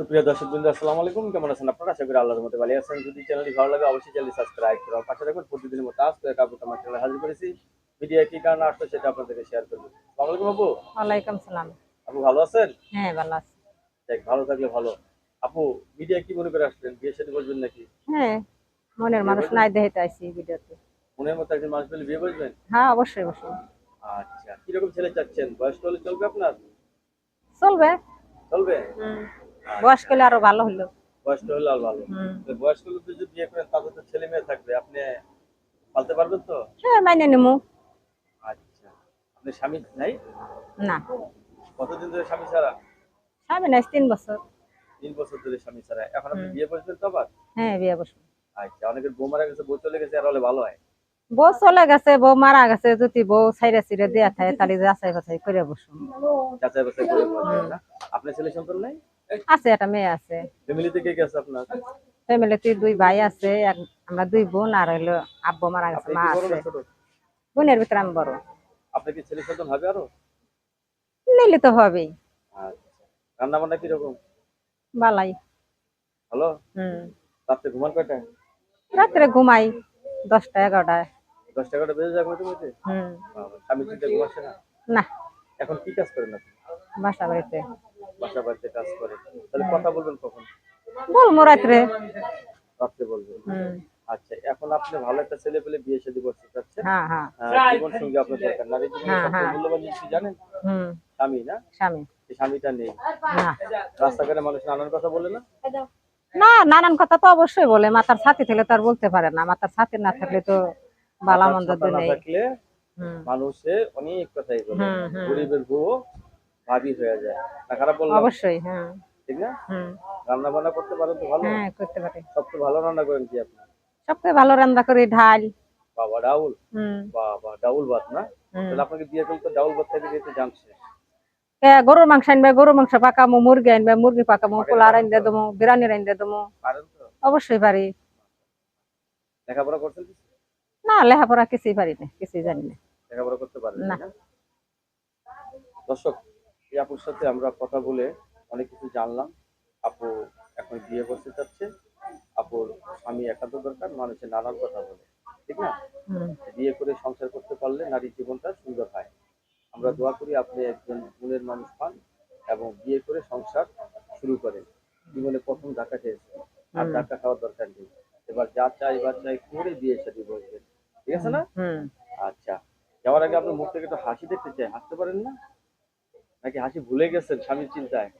সুপ্রিয় দর্শক বৃন্দ আসসালামু আলাইকুম। কেমন আছেন আপনারা? আশা করি আল্লাহর মধ্যে ভালো আছেন। যদি চ্যানেলটি ভালো লাগে অবশ্যই চ্যানেলটি সাবস্ক্রাইব করুন পাশে রাখবেন প্রতিদিনের মতো আজ করে কাপড় আমার চ্যানেলে হাজির করেছি। মিডিয়া কি কারণে আসলো সেটা আপনাদেরকে শেয়ার করব। আসসালামু আলাইকুম আপু। ওয়ালাইকুম সালাম। আপু ভালো আছেন? হ্যাঁ ভালো আছি। দেখ ভালো থাকলে ভালো। আপু মিডিয়া কি মনে করে আসলেন? বিয়ে শাদী করবেন নাকি? হ্যাঁ মনের মানুষ নাই দেখতে আইছি ভিডিওতে। মনের মতো একজন মানুষ পেলে বিয়ে করবেন? হ্যাঁ অবশ্যই অবশ্যই। আচ্ছা কীরকম ছেলে চাচ্ছেন? বয়স্ক হলে চলবে আপনার? চলবে। চলবে? বয়স করলে আরও ভালো হলো। বয়স্ক হলে আর ভালো। বয়স্ক লোক যদি বিয়ে করেন তাদের তো ছেলে মেয়ে থাকবে। আপনি পালতে পারবেন তো? হ্যাঁ মাইনে আচ্ছা। আপনি স্বামী নাই? না। কতদিন ধরে স্বামী ছাড়া? স্বামী নাই তিন বছর। তিন বছর ধরে স্বামী ছাড়া। এখন আপনি বিয়ে করছেন তো আবার? হ্যাঁ বিয়ে বসবো আচ্ছা অনেকের বউ মারা গেছে বউ চলে গেছে আর হলে ভালো হয়। বউ চলে গেছে বউ মারা গেছে যদি বউ ছাইরে ছিড়ে দেয়া থাকে তাহলে যাচাই বাছাই করে বসুন। যাচাই বাছাই করে আপনার ছেলে সন্তান নাই? আছে একটা মেয়ে আছে। ফ্যামিলিতে কে কে আছে আপনার? ফ্যামিলিতে দুই ভাই আছে এক- আমরা দুই বোন আর হইল আব্বু মারা গেছে মা কি আছে। বোনের ভিতরে আমি বড়। আপনার কি ছেলে সন্তান হবে আরও? নিলে তো হবেই। আচ্ছা। রান্না বান্না কীরকম? বালাই ভালো? হুম। রাত্রে ঘুমান কয়টায়? ঘুমাই দশটা এগারোটায়। দশ টাকাটা বেজে যাবে তুমি হুম। স্বামী চিন্তা না? না। এখন কি কাজ করেন আপনি? বাসা বাড়িতে। বাসা বাড়িতে কাজ করে। তাহলে কথা বলবেন কখন? বলব রাত্রে। রাত্রে বলবেন। আচ্ছা এখন আপনি ভালো একটা ছেলে পেলে বিয়ে শাদী করতে চাচ্ছেন। হ্যাঁ হ্যাঁ। আহ, জীবন সঙ্গী আপনার দরকার। নারী হ্যাঁ, হ্যাঁ। মূল্যবান জিনিস জানেন? স্বামী না? স্বামী। স্বামীটা নেই। রাস্তাঘাটে মানুষ নানান কথা বলে না? না নানান কথা তো অবশ্যই বলে। মাথার ছাতি থাকলে তো আর বলতে পারে না। মাথার ছাতি না থাকলে তো বালা মন্দ নেই। মানুষে অনেক কথাই বলে। গরিবের বউ ভাবি হয়ে যায়। না খারাপ বললাম? অবশ্যই হ্যাঁ। ঠিক না? হুম রান্না বান্না করতে পারেন তো ভালো? হ্যাঁ করতে পারে। সবচেয়ে ভালো রান্না করেন কি আপনি? সবথেকে ভালো রান্না করি ঢাল। বাবা ডাউল? হুম। বাবা ডাউল ভাত না? তাহলে আপনাকে বিয়ে করলে তো ডাউল ভাত খাইতে খেতে জানছে এ, গরুর মাংস আনবে গরুর মাংস পাকামো মুরগি আনবে মুরগি পাকামো পোলার আনতে দেবো বিরিয়ানি আনতে দেবো। অবশ্যই পারি। লেখাপড়া করছেন কিছু? না লেখাপড়া কিছুই পারি না কিছুই জানি না লেখাপড়া করতে পারেন না। না? দর্শক এই আপুর সাথে আমরা কথা বলে অনেক কিছু জানলাম। আপু এখন বিয়ে করতে চাচ্ছে। আপুর স্বামী একান্ত দরকার মানুষের নানান কথা বলে। ঠিক না? বিয়ে করে সংসার করতে পারলে নারীর জীবনটা সুন্দর হয়। আমরা দোয়া করি আপনি একজন গুণের মানুষ পান এবং বিয়ে করে সংসার শুরু করেন। জীবনে প্রথম ধাক্কা খেয়েছেন। আর ধাক্কা খাওয়ার দরকার নেই। এবার যা চাই এবার চাই করে বিয়ে সাথে বসবেন ঠিক আছে না? আচ্ছা। যাওয়ার আগে আপনার মুখ থেকে একটু হাসি দেখতে চাই। হাসতে পারেন না? নাকি হাসি ভুলে গেছেন স্বামীর চিন্তায়?